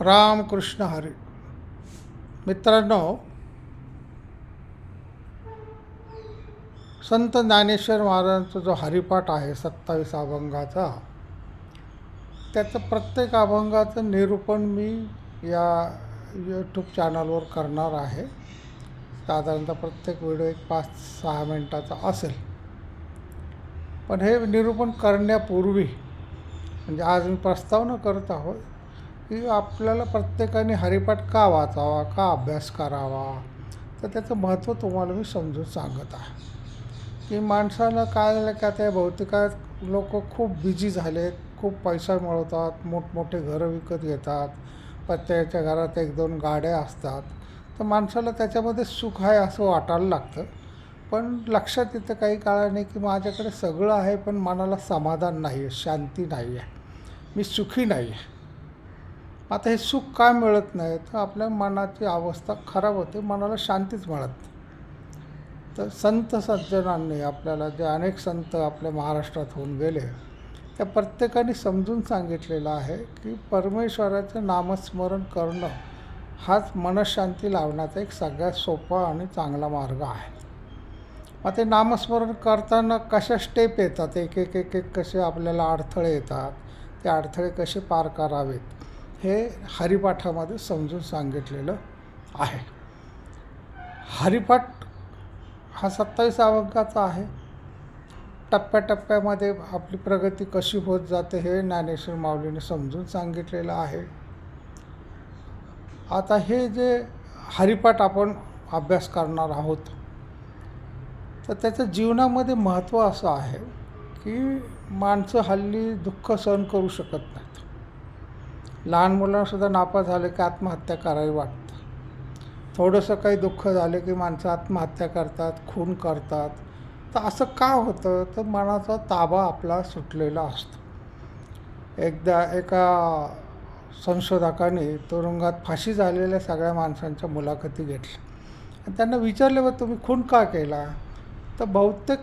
रामकृष्ण हरी. मित्रांनो संत ज्ञानेश्वर महाराजांचा जो हरिपाठ आहे सत्तावीस अभंगाचा त्याचं प्रत्येक अभंगाचं निरूपण मी या यूट्यूब चॅनलवर करणार आहे. साधारणतः प्रत्येक व्हिडिओ एक पाच सहा मिनटाचा असेल. पण हे निरूपण करण्यापूर्वी म्हणजे आज मी प्रस्तावना करत आहोत की आपल्याला प्रत्येकाने हरिपाठ का वाचावा का अभ्यास करावा? तर त्याचं महत्त्व तुम्हाला मी समजून सांगत आहे. की माणसाला काय झालं की आता भौतिकात लोक खूप बिझी झालेत खूप पैसा मिळवतात मोठमोठे घरं विकत घेतात प्रत्येकाच्या घरात एक दोन गाड्या असतात. तर माणसाला त्याच्यामध्ये सुख आहे असं वाटायला लागतं. पण लक्षात येतं काही काळाने की माझ्याकडे सगळं आहे पण मनाला समाधान नाही आहे शांती नाही आहे मी सुखी नाही आहे आता हे सुख का मिळत नाही तर आपल्या मनाची अवस्था खराब होते मनाला शांतीच मिळत नाही. तर संत सज्जनांनी आपल्याला जे अनेक संत आपल्या महाराष्ट्रात होऊन गेले त्या प्रत्येकाने समजून सांगितलेलं आहे की परमेश्वराचं नामस्मरण करणं हाच मनशांती लावण्याचा एक सगळ्यात सोपा आणि चांगला मार्ग आहे. मग ते नामस्मरण करताना कशा स्टेप येतात? एक एक एक एक कसे आपल्याला अडथळे येतात? ते अडथळे कसे पार करावेत? हे हरिपाठामध्ये समजून सांगितलेलं आहे. हरिपाठ हा सत्तावीस अभंगाचा आहे. टप्प्याटप्प्यामध्ये आपली प्रगती कशी होत जाते हे ज्ञानेश्वर माऊलीने समजून सांगितलेलं आहे. आता हे जे हरिपाठ आपण अभ्यास करणार आहोत तर त्याचं जीवनामध्ये महत्त्व असं आहे की माणसं हल्ली दुःख सहन करू शकत नाहीत. लहान मुलांसुद्धा नापास झाले की आत्महत्या करावी वाटतं. थोडंसं काही दुःख झालं की माणसं आत्महत्या करतात खून करतात. तर असं का होतं? तर मनाचा ताबा आपला सुटलेला असतो. एकदा एका संशोधकाने तुरुंगात फाशी झालेल्या सगळ्या माणसांच्या मुलाखती घेतल्या. आणि त्यांना विचारले बा तुम्ही खून का केला? तर बहुतेक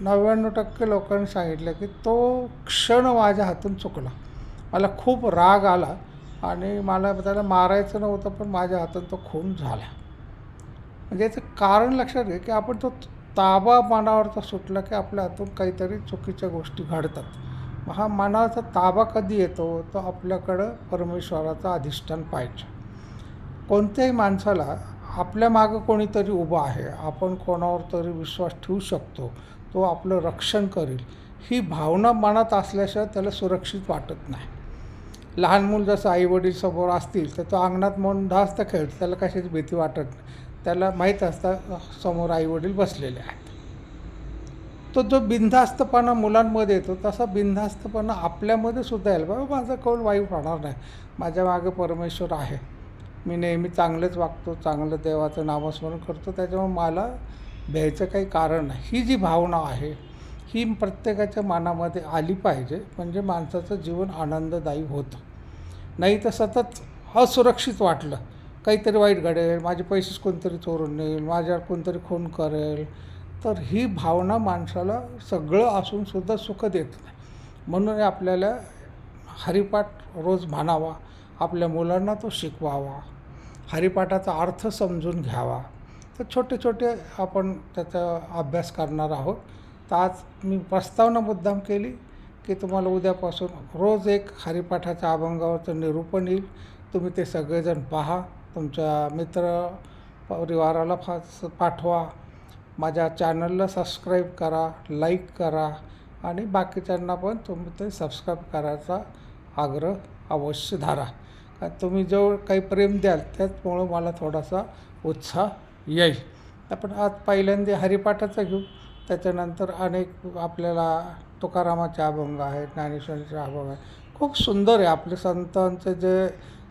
नव्याण्णव टक्के लोकांनी सांगितलं की तो क्षण माझ्या हातून चुकला. मला खूप राग आला आणि मला त्याला मारायचं नव्हतं पण माझ्या हातात तो खून झाला. म्हणजे याचं कारण लक्षात घे की आपण तो ताबा मनावरचा सुटला की आपल्या हातून काहीतरी चुकीच्या गोष्टी घडतात. मग हा मनाचा ताबा कधी येतो तो आपल्याकडं परमेश्वराचं अधिष्ठान पाहिजे. कोणत्याही माणसाला आपल्या मागं कोणीतरी उभं आहे आपण कोणावर तरी विश्वास ठेवू शकतो तो आपलं रक्षण करेल. ही भावना मनात असल्याशिवाय त्याला सुरक्षित वाटत नाही. लहान मूल जसं आईवडील समोर असतील तर तो अंगणात म्हणून धास्त खेळतो. त्याला कशाची भीती वाटत नाही. त्याला माहीत असतं समोर आईवडील बसलेले आहेत. तो जो बिनधास्तपणा मुलांमध्ये येतो तसा बिनधास्तपणा आपल्यामध्ये सुद्धा यायला बाबा माझा कौल वाईट होणार नाही. माझ्या मागे परमेश्वर आहे. मी नेहमी चांगलेच वागतो चांगलं देवाचं नामस्मरण करतो. त्याच्यामुळे मला भ्यायचं काही कारण नाही. ही जी भावना आहे ही प्रत्येकाच्या मनामध्ये आली पाहिजे. म्हणजे माणसाचं जीवन आनंददायी होतं. नाही तर सतत असुरक्षित वाटलं. काहीतरी वाईट घडेल माझे पैसेच कोणतरी चोरून नेईल माझ्यावर कोणतरी खून करेल. तर ही भावना माणसाला सगळं असूनसुद्धा सुख देत नाही. म्हणून आपल्याला हरिपाठ रोज म्हणावा आपल्या मुलांना तो शिकवावा. हरिपाठाचा अर्थ समजून घ्यावा. तर छोटे छोटे आपण त्याचा अभ्यास करणार आहोत. तर आज मी प्रस्तावना मुद्दाम केली. की तुम्हाला उद्यापासून रोज एक हरिपाठाच्या अभंगावरचं निरूपण येईल. तुम्ही ते सगळेजण पहा. तुमच्या मित्र परिवाराला फास पाठवा. माझ्या चॅनलला सबस्क्राईब करा लाईक करा आणि बाकीच्यांना पण तुम्ही ते सबस्क्राईब करायचा आग्रह अवश्य धरा. कारण तुम्ही जो काही प्रेम द्याल त्याचमुळं मला थोडासा उत्साह येईल. आपण आज पहिल्यांदा हरिपाठाचं घेऊ. त्याच्यानंतर अनेक आपल्याला तुकारामाचे अभंग आहेत ज्ञानेश्वरीचे अभंग आहेत खूप सुंदर आहे. आपले संतांचं जे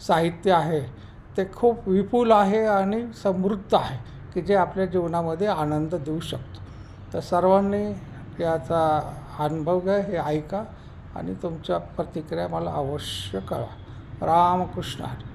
साहित्य आहे ते खूप विपुल आहे आणि समृद्ध आहे की जे आपल्या जीवनामध्ये आनंद देऊ शकतो. तर सर्वांनी याचा अनुभव घ्या हे ऐका आणि तुमच्या प्रतिक्रिया मला अवश्य कळवा. रामकृष्ण हरी.